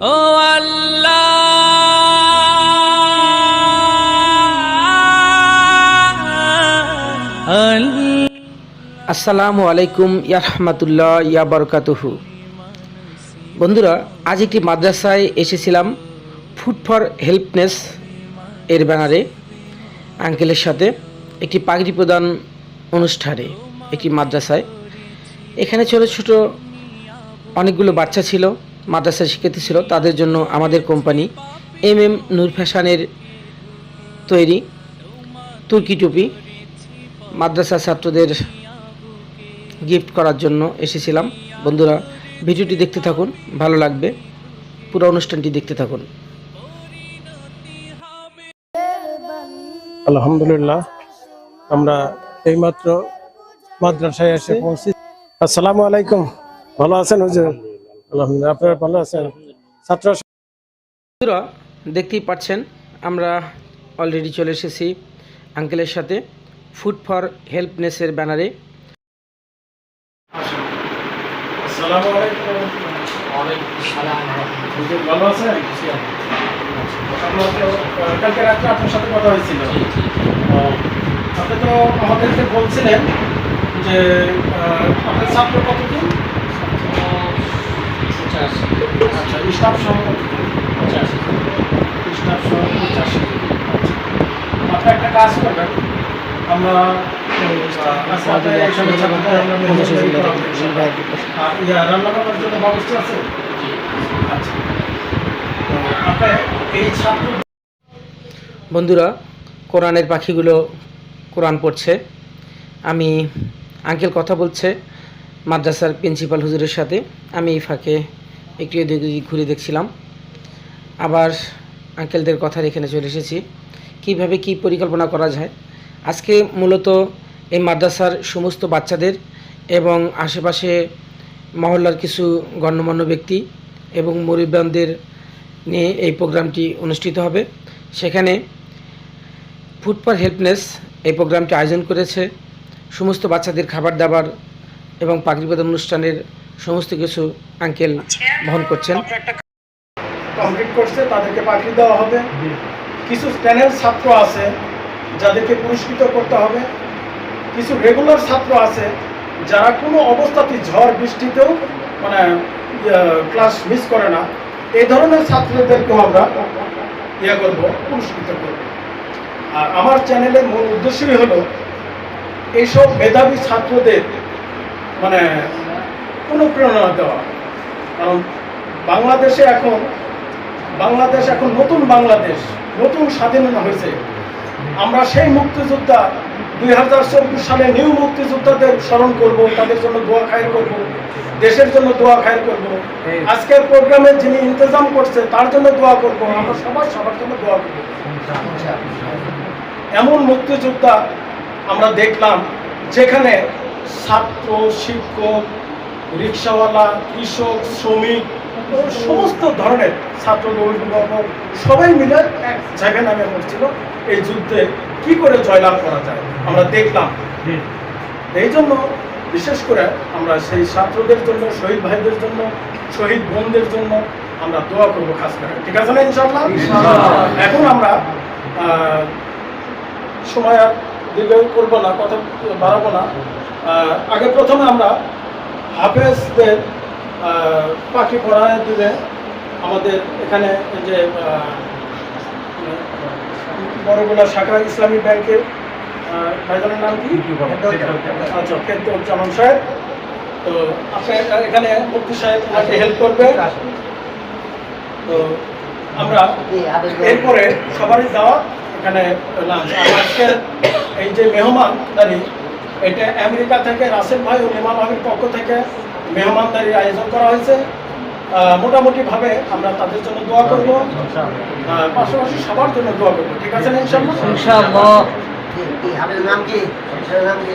ও আল্লাহ। আসসালামু আলাইকুম ইয়ারহমাতুল্লাহ ইয়া বরকাতুহু। বন্ধুরা, আজ একটি মাদ্রাসায় এসেছিলাম ফুড ফর হেল্পনেস এর ব্যানারে, আঙ্কেলের সাথে একটি পাগড়ি প্রদান অনুষ্ঠানে, একটি মাদ্রাসায়। এখানে ছোট ছোট অনেকগুলো বাচ্চা ছিল। মাদ্রাসায় শিক্ষার্থী ছিল, তাদের জন্য আমাদের কোম্পানি এম এম নূর ফ্যাশানের তৈরি তুর্কি টুপি মাদ্রাসা ছাত্রদের গিফট করার জন্য এসেছিলাম। বন্ধুরা, ভিডিওটি দেখতে থাকুন, ভালো লাগবে। পুরো অনুষ্ঠানটি দেখতে থাকুন। আলহামদুলিল্লাহ, আমরা এইমাত্র মাদ্রাসায় এসে পৌঁছি। আসসালামু আলাইকুম। ভালো আছেন হুজুর? আলহামদুলিল্লাহ আপনারা ভালো আছেন? ছাত্র বন্ধুরা দেখতেই পাচ্ছেন আমরা অলরেডি চলে এসেছি আঙ্কেলের সাথে ফুড ফর হেল্পনেসের ব্যানারে আসসালামু আলাইকুম। হুজুর ভালো আছেন আপনার কালকে রাত্রে আপনার সাথে কথা হয়েছিল। আপনি তো আমাদেরকে বলছিলেন যে আপনার ছাত্র কতদিন আচ্ছা স্টাফ সহ কতদিন? স্টাফ সহ পঁচাশি আপনি একটা কাজ করবেন আমরা রান্না করার জন্য ব্যবস্থা আছে? আচ্ছা। তো এই ছাত্র বন্ধুরা কোরআনের পাখিগুলো কোরআন পড়ছে। আমি আঙ্কেল কথা বলছে মাদ্রাসার প্রিন্সিপাল হুজুরের সাথে। আমি এই ফাঁকে একটু ঘুরে দেখছিলাম। আবার আঙ্কেলদের কথার এখানে চলে এসেছি। কীভাবে কি পরিকল্পনা করা যায়? আজকে মূলত এই মাদ্রাসার সমস্ত বাচ্চাদের এবং আশেপাশে মহল্লার কিছু গণ্যমান্য ব্যক্তি এবং মরিবানদের নিয়ে এই প্রোগ্রামটি অনুষ্ঠিত হবে। সেখানে ফুড ফর হেল্পনেস এই প্রোগ্রামটি আয়োজন করেছে। সমস্ত বাচ্চাদের খাবার দাবার এবং প্রদান অনুষ্ঠানের সমস্ত কিছু আঙ্কেল বহন করছেন। কমপ্লিট করছে, তাদেরকে পাঠিয়ে দেওয়া হবে। কিছু স্ট্যান্ডার্ড ছাত্র আছে, যাদেরকে পুরস্কৃত করতে হবে। কিছু রেগুলার ছাত্র আছে, যারা কোনো অবস্থাতেই ঝড় বৃষ্টিতেও মানে ক্লাস মিস করে না। এই ধরনের ছাত্রদেরকেও আমরা ইয়ে করব, পুরস্কৃত করব। আর আমার চ্যানেলের মূল উদ্দেশ্যই হলো, এইসব মেধাবী ছাত্রদের মানে অনুপ্রেরণা দেওয়া। কারণ বাংলাদেশে এখন বাংলাদেশ এখন নতুন বাংলাদেশ নতুন স্বাধীনতা হয়েছে। আমরা সেই মুক্তিযোদ্ধা দুই হাজার চব্বিশ সালে নিউ মুক্তিযোদ্ধাদের স্মরণ করব তাদের জন্য দোয়া খায়ের করব দেশের জন্য দোয়া খায়ের করব। আজকের প্রোগ্রামে যিনি ইন্তজাম করছে তার জন্য দোয়া করব আমরা সবার সবার জন্য দোয়া করব। এমন মুক্তিযোদ্ধা আমরা দেখলাম যেখানে ছাত্র শিক্ষক রিক্সাওয়ালা কৃষক শ্রমিক সমস্ত ধরনের ছাত্র অভিভাবক সবাই মিলে এক জায়গায় নামে পড়ছিল এই যুদ্ধে কি করে জয়লাভ করা যায়? আমরা দেখলাম। এই জন্য বিশেষ করে আমরা সেই ছাত্রদের জন্য শহীদ ভাইদের জন্য শহীদ বোনদের জন্য আমরা দোয়া করব খাস করে। ঠিক আছে না ইনশাল্লাহ এখন আমরা সময় আর দীর্ঘ করব না কথা বাড়াবো না। আগে প্রথমে আমরা হাফেজদের পাখি পড়ায় দিলে আমাদের এখানে যে বড়গুলা শাখা ইসলামী ব্যাংকের ভাইজানের নাম কি? আচ্ছা ফেরদৌজ্জামান সাহেব তো আপনি এখানে মুক্তি সাহেব আপনাকে হেল্প করবে। তো আমরা এরপরে সবারই যাওয়া এখানে লাঞ্চ আজকের এই যে মেহমানদারি এটা আমেরিকা থেকে রাসেল ভাই ও ইমাম ভাবির পক্ষ থেকে মেহমানদারির আয়োজন করা হয়েছে। মোটামুটিভাবে আমরা তাদের জন্য দোয়া করব। পাশাপাশি সবার জন্য দোয়া করব ঠিক আছে না নাম কি? হাফেজের নাম কি?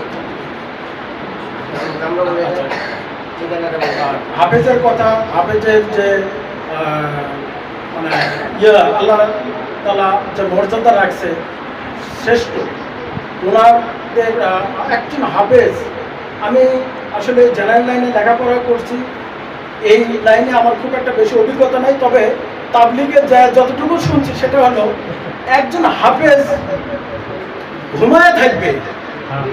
কথা হাফেজের যে মানে ইয়ে আল্লাহ তালা যে মর্যাদা রাখছে শ্রেষ্ঠ। ওনাদের আহ, একজন হাফেজ, আমি আসলে জেনারেল লাইনে লেখাপড়া করছি। এই লাইনে আমার খুব একটা বেশি অভিজ্ঞতা নাই, তবে তাবলিগের যা যতটুকু শুনছি সেটা হলো, একজন হাফেজ ঘুমায় থাকবে,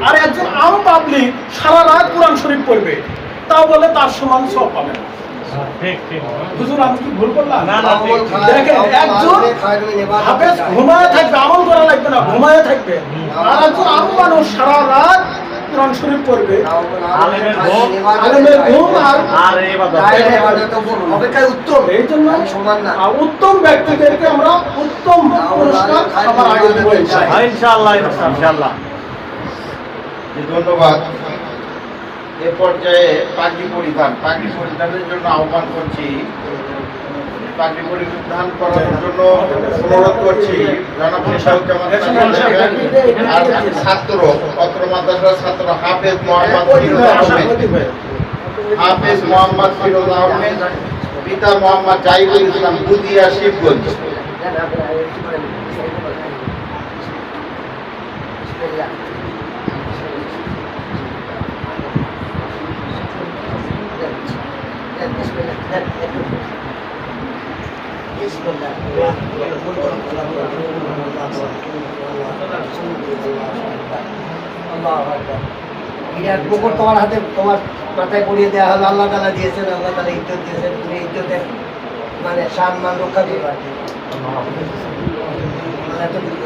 আর একজন আম পাবলিক সারা রাত কোরআন শরীফ পড়বে। তাও বলে তার সমান সব পাবে না। হুজুর আমি কি ভুল করলাম? না, না, দেখেন একজন হাফেজ ঘুমায় থাকবে আমল করা লাগবে না ঘুমায় থাকবে। আর একজন আম মানুষ সারা রাত কোরআন শরীফ পড়বে। আলেমের ঘুম, আলেমের ঘুম আর আর এই বাধা অপেক্ষায় উত্তম। এই জন্য সমান না। উত্তম ব্যক্তিদেরকে আমরা উত্তম পুরস্কার সবার আগে দেবো ইনশাআল্লাহ। ইনশাআল্লাহ। ইনশাআল্লাহ ধন্যবাদ। এ পর্যায়ে পাগড়ি পরিধান পাগড়ি পরিধানের জন্য আহ্বান করছি পাগড়ি পরিধান করার জন্য অনুরোধ করছি জনাব আর ছাত্র অত্র মাদ্রাসার ছাত্র হাফেজ মোহাম্মদ হাফেজ মোহাম্মদ ফিরোজ আহমেদ পিতা মোহাম্মদ জাহিদুল ইসলাম বুদিয়া শিবগঞ্জ বিরাট পুকুর তোমার হাতে তোমার মাথায় পড়িয়ে দেওয়া হলো আল্লাহ দিয়েছেন আল্লাহ তালা ইজ্জত তুমি ইজ্জতের মানে সম্মান রক্ষা কি। মানে এতটুকু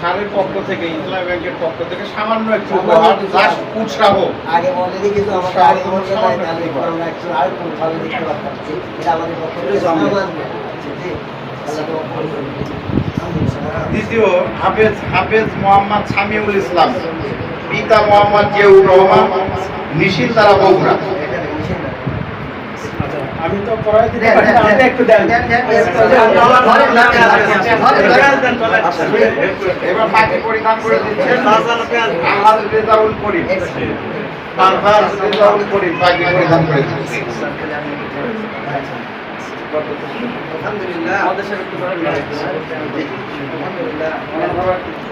স্যারের পক্ষ থেকে ইসলাম ব্যাংকের পক্ষ থেকে সামান্য একটু উপহার জাস্ট উৎসাহ আগে বলেনি কিন্তু আমাকে আগে বলতে নাই তাহলে একটু আমরা একটু আর একটু ভালো দেখতে পারতাম। এটা আমাদের পক্ষ থেকে সম্মান। দ্বিতীয় হাফেজ হাফেজ মোহাম্মদ সামিউল ইসলাম পিতা মোহাম্মদ জিয়াউর রহমান নিশিল তারা বগুড়া এখানে মিশে না। আচ্ছা, আমি তো পড়াই দিতে পারি না, আপনি একটু দেন। এবার পাখি পরিধান করে দিচ্ছেন আল্লাহ রেজাউল করিম আল্লাহ রেজাউল করিম পাখি পরিধান করে দিচ্ছেন আলহামদুলিল্লাহ আমাদের সাথে একটু। আলহামদুলিল্লাহ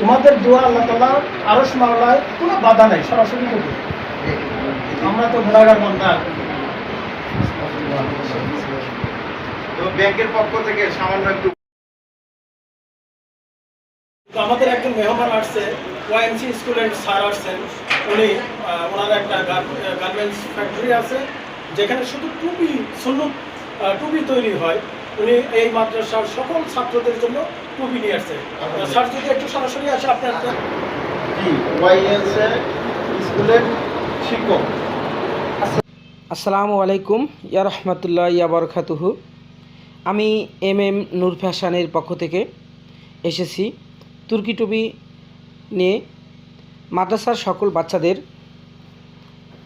তোমাদের দোয়া আল্লাহ তালা আরস মাওলায় কোনো বাধা নাই সরাসরি করবে। আমরা তো ঘোড়াঘাট বন্ধা। তো ব্যাংকের পক্ষ থেকে সামান্য একটু আমাদের একজন মেহমান আসছে ওয়াইএমসি স্কুলের স্যার আসছেন। উনি আহ, ওনার একটা গার্মেন্টস ফ্যাক্টরি আছে যেখানে শুধু টুপি সুন্নত টুপি তৈরি হয়। উনি এই মাদ্রাসার সকল ছাত্রদের জন্য টুপি নিয়ে আসছে। স্যার যদি একটু সরাসরি আসে আপনার জি স্কুলের শিক্ষক। আসসালামু আলাইকুম ইয়া রহমতুল্লাহ ইয়া বরকাতুহু। আমি এম এম নূর ফ্যাশানের পক্ষ থেকে এসেছি তুর্কি টুপি নিয়ে মাদ্রাসার সকল বাচ্চাদের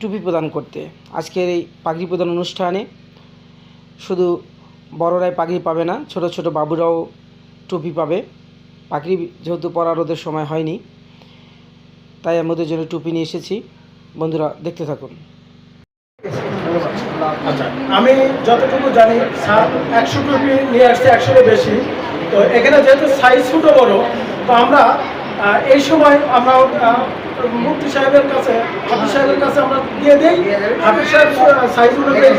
টুপি প্রদান করতে। আজকের এই পাগড়ি প্রদান অনুষ্ঠানে শুধু বড়রাই পাখি পাবে না, ছোট ছোট বাবুরাও টুপি পাবে। পাখি যেহেতু পরার ওদের সময় হয়নি, তাই আমি ওদের জন্য টুপি নিয়ে এসেছি। বন্ধুরা, দেখতে থাকুন। আচ্ছা আমি যতটুকু জানি একশো টুপি নিয়ে আসছে একশোরও বেশি। তো এখানে যেহেতু সাইজ ছোটো বড়, তো আমরা এই সময় আমরা মুফতি সাহেবের কাছে, হাফিজ সাহেবের কাছে আমরা দিয়ে দিই। হাফিজ সাহেব সাইজ অনুযায়ী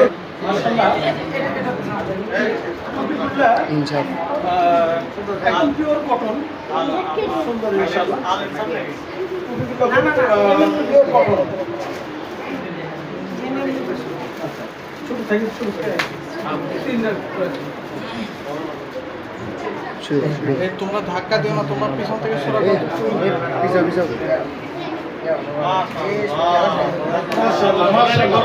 কটন সুন্দর ইনশাআল্লাহ কটন তোমরা ধাক্কা দিও না তোমরা পিছন থেকে সরা মাশাআল্লাহ মাশাআল্লাহ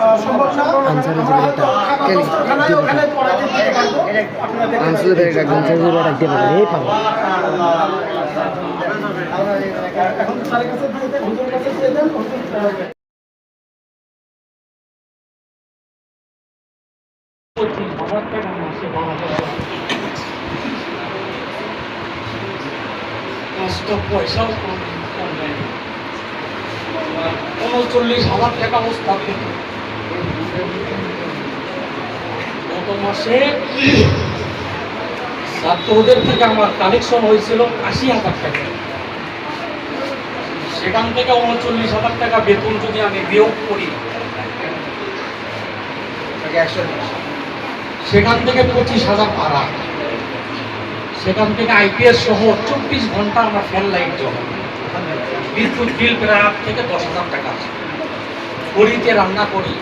আহ, সম্ভব না আমরা হয়তো খানায় ওখানে পরাতে দিতে পারব আপনারা দেখতে এখন স্যারের কাছে দিয়ে দেন হুজুরের কাছে দিয়ে দেন পাঁচটা পয়সাও কম কম উনচল্লিশ হাজার টাকা ওস্তাদ দিত। গত মাসে ছাত্রদের থেকে আমার কালেকশন হয়েছিল আশি হাজার টাকা সেখান থেকে উনচল্লিশ হাজার টাকা বেতন যদি আমি বিয়োগ করি সেখান থেকে পঁচিশ হাজার ভাড়া সেখান থেকে আইপিএস সহ চব্বিশ ঘণ্টা আমরা ফ্যান লাইট জ্বলাই বিদ্যুৎ বিল প্রায় থেকে দশ হাজার টাকা আছে। খড়িতে রান্না করি,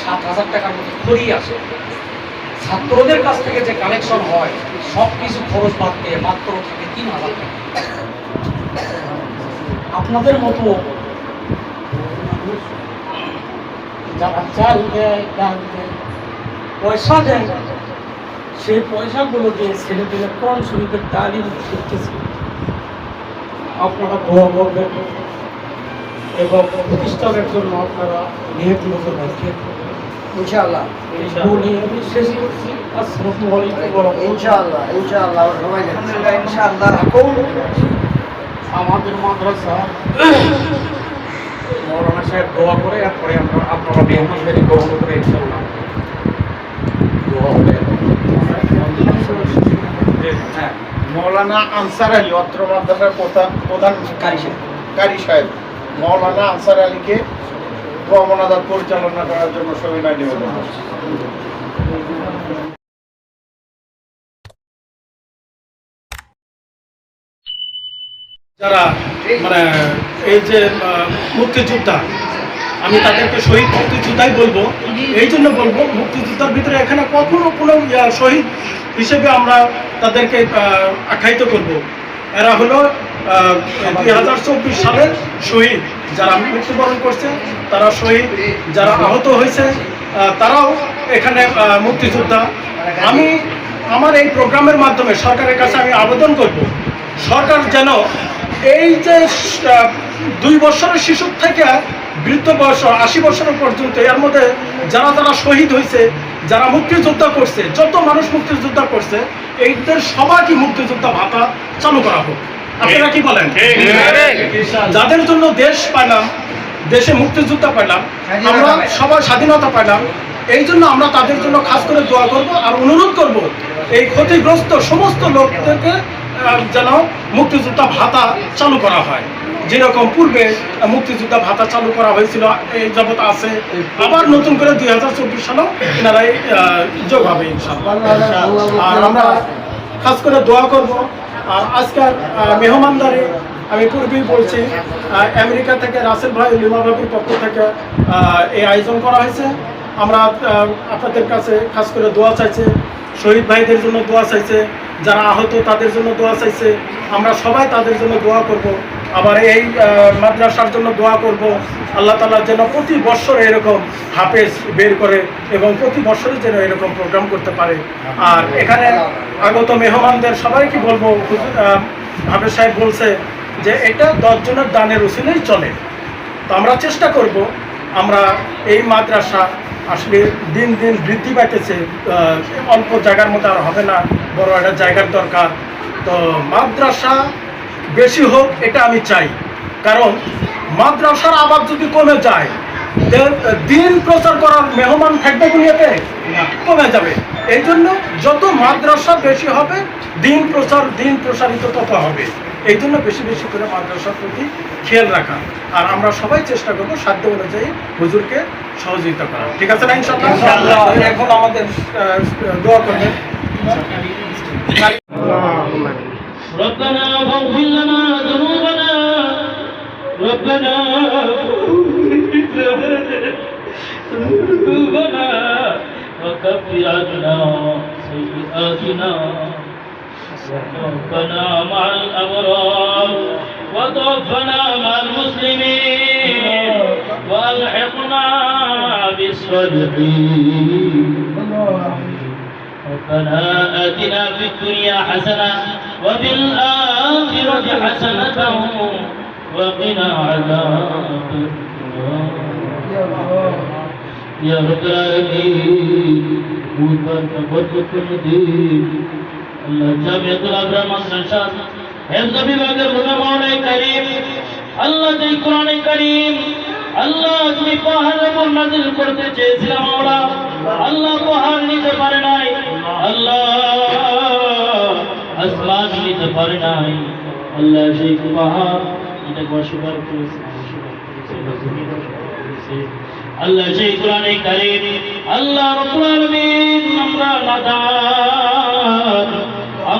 সাত হাজার টাকার মতো খড়ি আসে ছাত্রদের কাছ থেকে যে কালেকশন হয়, সব কিছু খরচ বাদ দিয়ে মাত্র থাকে তিন হাজার টাকা। আপনাদের মতো যারা চাল দেয়, ডাল দেয় পয়সা দেয় সেই পয়সাগুলো দিয়ে ছেলেপেলে কোরআন শরীফের তালিম শিখতেছে। আপনারা দোয়া করবেন এবং প্রতিষ্ঠানের জন্য আপনারা নিহত নজর রাখবেন ইনশাআল্লাহ। শেষ করছি। আসসালামু আলাইকুম ইনশাআল্লাহ ইনশাআল্লাহ আমরা ইনশাআল্লাহ। আমাদের মাদ্রাসা মৌলানা সাহেব দোয়া করে এরপরে আমরা আপনারা মেহমানদারি গ্রহণ করে ইনশাআল্লাহ। মৌলানা আনসার আলী অত্র মাদ্রাসার প্রধান প্রধান কারি সাহেব মৌলানা আনসার আলীকে ভ্রমণাদার পরিচালনা করার জন্য সবিনয় নিবেদন করছি। যারা মানে এই যে মুক্তিযোদ্ধা আমি তাদেরকে শহীদ মুক্তিযোদ্ধাই বলব। এই জন্য বলব, মুক্তিযোদ্ধার ভিতরে এখানে কখনো কোনো শহীদ হিসেবে আমরা তাদেরকে আখ্যায়িত করব। এরা হলো দুই হাজার চব্বিশ সালের শহীদ, যারা মৃত্যুবরণ করছে, তারা শহীদ, যারা আহত হয়েছে তারাও এখানে মুক্তিযোদ্ধা। আমি আমার এই প্রোগ্রামের মাধ্যমে সরকারের কাছে আমি আবেদন করব, সরকার যেন এই যে দুই বছরের শিশু থেকে বৃদ্ধ বয়স আশি বছরের পর্যন্ত এর মধ্যে যারা যারা শহীদ হয়েছে যারা মুক্তিযোদ্ধা করছে যত মানুষ মুক্তিযোদ্ধা করছে এইদের সবাইকে মুক্তিযোদ্ধা ভাতা চালু করা হোক। আপনারা কি বলেন? যাদের জন্য দেশ পাইলাম দেশে মুক্তিযোদ্ধা পাইলাম আমরা সবাই স্বাধীনতা পাইলাম। এই জন্য আমরা তাদের জন্য খাস করে দোয়া করব আর অনুরোধ করব এই ক্ষতিগ্রস্ত সমস্ত লোকদেরকে যেন মুক্তিযোদ্ধা ভাতা চালু করা হয়। যেরকম পূর্বে মুক্তিযোদ্ধা ভাতা চালু করা হয়েছিল, এই যাবৎ আছে। আবার নতুন করে দুই হাজার চব্বিশ সালেও এনারাই যোগ হবে আর আমরা খাস করে দোয়া করব। আর আজকের মেহমানদারি, আমি পূর্বেই বলছি আমেরিকা থেকে রাসেল ভাই লিমা ভাবির পক্ষ থেকে এই আয়োজন করা হয়েছে। আমরা আপনাদের কাছে খাস করে দোয়া চাইছে, শহীদ ভাইদের জন্য দোয়া চাইছে। যারা আহত তাদের জন্য দোয়া চাইছে। আমরা সবাই তাদের জন্য দোয়া করব। আবার এই মাদ্রাসার জন্য দোয়া করব। আল্লাহ তালা যেন প্রতি বছর এরকম হাফেজ বের করে এবং প্রতি বছরই যেন এরকম প্রোগ্রাম করতে পারে। আর এখানে আগত মেহমানদের সবাইকে বলব হাফেজ সাহেব বলছে যে এটা দশজনের দানের উসিলেই চলে। তো আমরা চেষ্টা করব, আমরা এই মাদ্রাসা আসলে দিন দিন বৃদ্ধি পাইতেছে অল্প জায়গার মতো আর হবে না, বড় একটা জায়গার দরকার। তো মাদ্রাসা বেশি হোক, এটা আমি চাই। কারণ মাদ্রাসার আবাদ যদি কমে যায় দিন প্রচার করার মেহমান থাকবে দুনিয়াতে? কমে যাবে। এই জন্য যত মাদ্রাসা বেশি হবে, দিন প্রচার, দিন প্রসারিত তত হবে। এই জন্য বেশি বেশি করে মাদ্রাসার প্রতি খেয়াল রাখা আর আমরা সবাই চেষ্টা করবো সাধ্য অনুযায়ী হুজুরকে সহযোগিতা করা ঠিক আছে না ইনশাআল্লাহ এখন আমাদের আহ, দোয়া করবেন ربنا فاغفر لنا ذنوبنا ربنا ذنوبنا وكفر عنا سيئاتنا ربنا مع الأبرار وتوفنا مع المسلمين وألحقنا بالصالحين ربنا آتنا في الدنيا حسنة وفي الآخرة حسنة وقنا عذاب النار. يا رب العالمين مبارك بركة الدين. الله جامع الأبرار من شاء বিভাগের মোটামুটি করিম, আল্লাহ যে কোরআনে করিম, আল্লাহ তুমি পাহাড়ের উপর নাজিল করতে চেয়েছিলাম আমরা, আল্লাহ পাহাড় নিতে পারে নাই, আল্লাহ আসমান নিতে পারে নাই, আল্লাহ সেই পাহাড় করেছে? আল্লাহ সেই কোরআনে কারিম, আল্লাহ রব্বুল আলামিন আমরা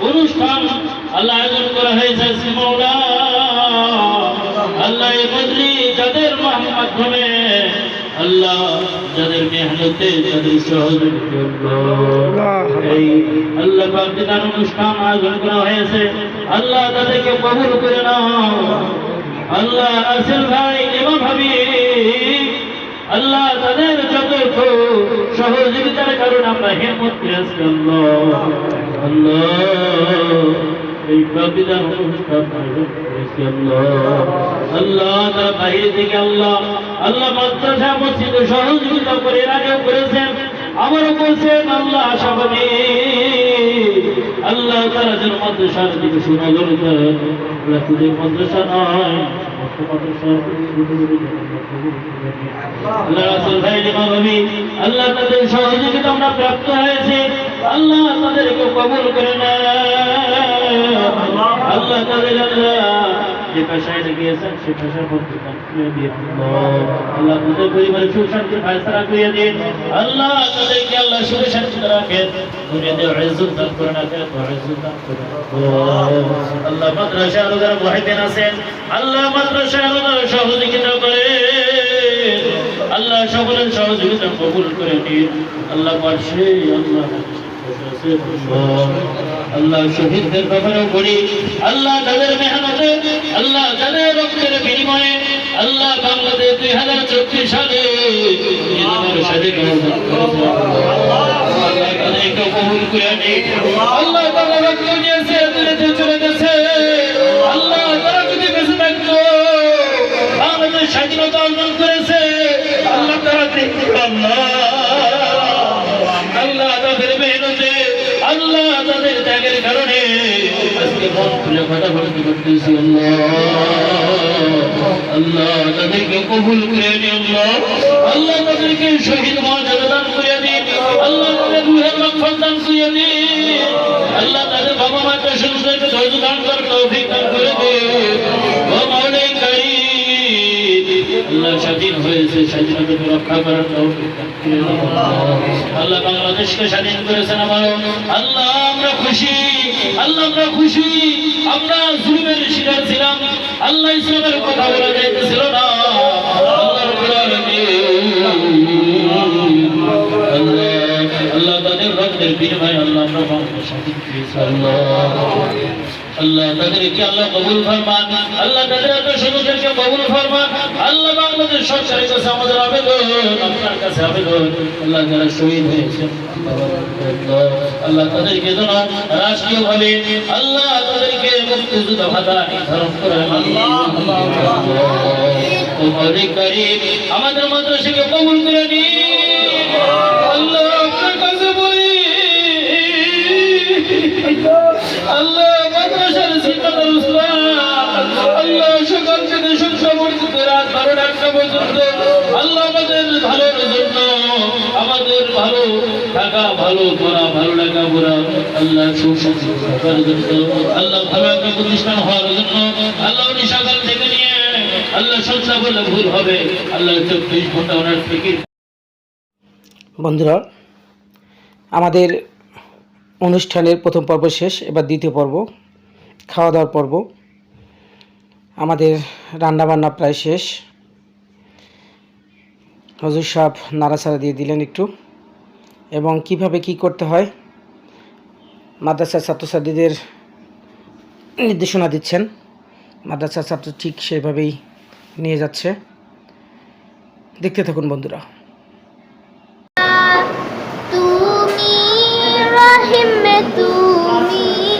অনুষ্ঠান আল্লাহ আয়োজন করা হয়েছে মৌলা। আল্লাহ মজলি যাদের মাধ্যমে আল্লাহ যাদের মেহনতে যাদের এই আল্লাহ পাকদিনার অনুষ্ঠান আয়োজন করা হয়েছে আল্লাহ তাদেরকে কবুল করে নাও। আল্লাহ আসিল ভাই ইমাম ভাবি আল্লাহ তাদের যত সহযোগিতার কারণ আমরা হেমত এই আল্লাহ। তারা থেকে আল্লাহ আল্লাহ মাদ্রাসা মসজিদে সহযোগিতা করে এর করেছেন। আমারও করছেন আল্লাহ আশাবাদী আল্লাহ তারা যেন মাদ্রাসার দিকে সুনজর দেন। আমরা শুধু মাদ্রাসা নয় আল্লাহ তাদের সহযোগিতা আমরা প্রাপ্ত হয়েছে। আল্লাহ তাদেরকে কবুল করে নেন। আল্লাহ তাদের আল্লাহ যে পেশায় গিয়েছেন সে পেশার মধ্যে দিয়ে দিন আল্লাহ তাদের পরিবারের সুখ শান্তির ফায়সালা করিয়ে দিন আল্লাহ তাদেরকে আল্লাহ সুখে শান্তিতে রাখেন। দুনিয়াতে ইজ্জত দান করেন আখিরাতে ইজ্জত দান করেন আল্লাহ মাদ্রাসা আরও যারা মুহিদ্দিন আছেন, আল্লাহ মাদ্রাসা আরও যারা সহযোগিতা করে আল্লাহ সকলের সহযোগিতা কবুল করে নিন। আল্লাহ পাশে আল্লাহ আল্লাহ শহীদদের ব্যাপারেও করি আল্লাহ তাদের মেহনতে, আল্লাহ তাদের রক্তের বিনিময়ে, আল্লাহ বাংলাদেশ দুই হাজার চব্বিশ সালে আল্লাহ তাদের আল্লাহ তারা রক্ত দিয়েছে ত্যাগের কারণে আজকে হয়েছে রক্ষা করার আল্লাহ বাংলাদেশকে স্বাধীন করেছেন আমার। আল্লাহ খুশি, আল্লাহ আমরা খুশি, আমরা জুলুমের শিকার ছিলাম, আল্লাহ ইসলামের কথা বলা যাইতেছিল না। আল্লাহ তাদের রক্তের বিনিময়ে আল্লাহ আমরা পেয়েছি আল্লাহ তাদেরকে আল্লাহ কবুল ফরমান, আল্লাহ তাদের এত সুযোগকে কবুল ফরমান, আল্লাহ বাংলাদেশ সরকারের কাছে আমাদের আবেদন, আপনার কাছে আবেদন, আল্লাহ যারা শহীদ হয়েছেন, আল্লাহ তাদেরকে রাষ্ট্রীয় ভাবে আল্লাহ তাদেরকে মুক্তিযুদ্ধ ভাতা নির্ধারণ করেন আমাদের মাদ্রাসাকে কবুল করে আল্লাহ আপনার আল্লাহ বন্ধুরা আমাদের অনুষ্ঠানের প্রথম পর্ব শেষ এবার দ্বিতীয় পর্ব খাওয়া দাওয়ার পর্ব। আমাদের রান্নাবান্না প্রায় শেষ। হজুর সাহেব নাড়াচাড়া দিয়ে দিলেন একটু। এবং কীভাবে কি করতে হয়, মাদ্রাসার ছাত্রছাত্রীদের নির্দেশনা দিচ্ছেন। মাদ্রাসার ছাত্র ঠিক সেভাবেই নিয়ে যাচ্ছে। দেখতে থাকুন বন্ধুরা। তুমি তুমি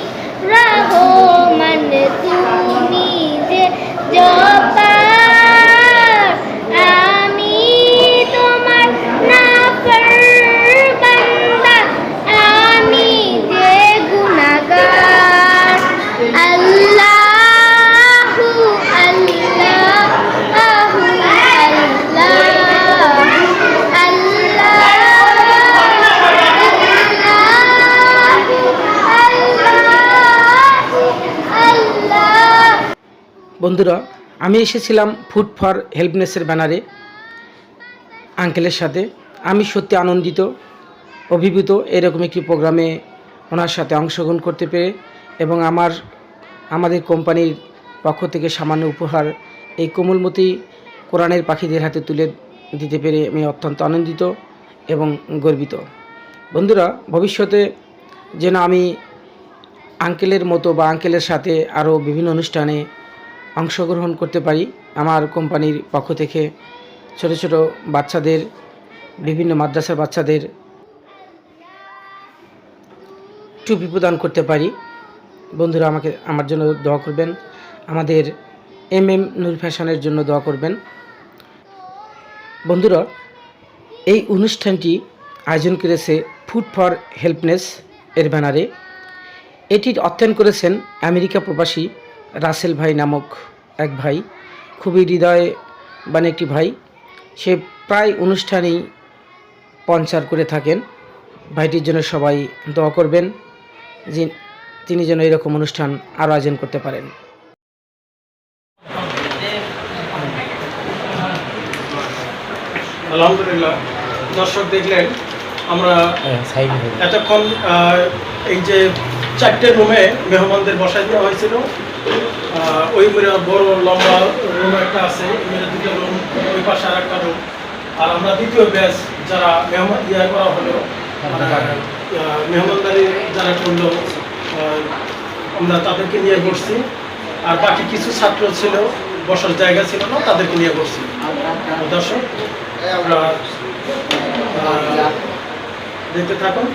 বন্ধুরা, আমি এসেছিলাম ফুড ফর হেল্পনেসের ব্যানারে, আঙ্কেলের সাথে। আমি সত্যি আনন্দিত, অভিভূত এরকম একটি প্রোগ্রামে ওনার সাথে অংশগ্রহণ করতে পেরে এবং আমার, আমাদের কোম্পানির পক্ষ থেকে সামান্য উপহার এই কোমলমতি কোরআনের পাখিদের হাতে তুলে দিতে পেরে আমি অত্যন্ত আনন্দিত এবং গর্বিত। বন্ধুরা, ভবিষ্যতে যেন আমি আঙ্কেলের মতো বা আঙ্কেলের সাথে আরও বিভিন্ন অনুষ্ঠানে অংশগ্রহণ করতে পারি আমার কোম্পানির পক্ষ থেকে। ছোট ছোট বাচ্চাদের, বিভিন্ন মাদ্রাসার বাচ্চাদের টুপি প্রদান করতে পারি। বন্ধুরা, আমাকে, আমার জন্য দোয়া করবেন। আমাদের এম এম নূর ফ্যাশনের জন্য দোয়া করবেন। বন্ধুরা, এই অনুষ্ঠানটি আয়োজন করেছে ফুড ফর হেল্পনেস এর ব্যানারে। এটির অর্থায়ন করেছেন আমেরিকা প্রবাসী রাসেল ভাই নামক এক ভাই খুবই হৃদয়বান একটি ভাই। সে প্রায় অনুষ্ঠানেই পঞ্চার করে থাকেন। ভাইটির জন্য সবাই দোয়া করবেন যে তিনি যেন এরকম অনুষ্ঠান আরও আয়োজন করতে পারেন। আলহামদুলিল্লাহ। দর্শক দেখলেন আমরা এতক্ষণ এই যে চারটে রুমে মেহমানদের বসাই দেওয়া হয়েছিল। ওই মিলে বড় লম্বা রুম একটা আছে এই দুটো রুম ওই পাশে আর একটা রুম। আর আমরা দ্বিতীয় ব্যাচ যারা মেহমান ইয়া করা হলো মানে, মেহমানদারি যারা করল আমরা তাদেরকে নিয়ে বসছি। আর বাকি কিছু ছাত্র ছিল বসার জায়গা ছিল না তাদেরকে নিয়ে বসছি। দর্শক আমরা দেখতে থাকুন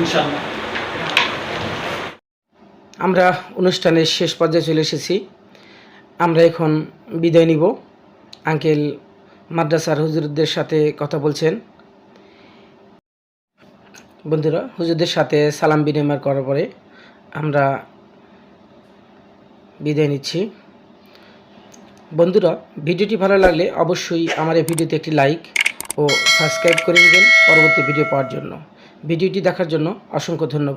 ইনশাআল্লাহ। আমরা অনুষ্ঠানের শেষ পর্যায়ে চলে এসেছি। আমরা এখন বিদায় নিব। আঙ্কেল মাদ্রাসার হুজুরদের সাথে কথা বলছেন। বন্ধুরা, হুজুরদের সাথে সালাম বিনিময় করার পরে আমরা বিদায় নিচ্ছি। বন্ধুরা, ভিডিওটি ভালো লাগলে অবশ্যই আমার এই ভিডিওতে একটি লাইক ও সাবস্ক্রাইব করে নেবেন পরবর্তী ভিডিও পাওয়ার জন্য। ভিডিওটি দেখার জন্য অসংখ্য ধন্যবাদ।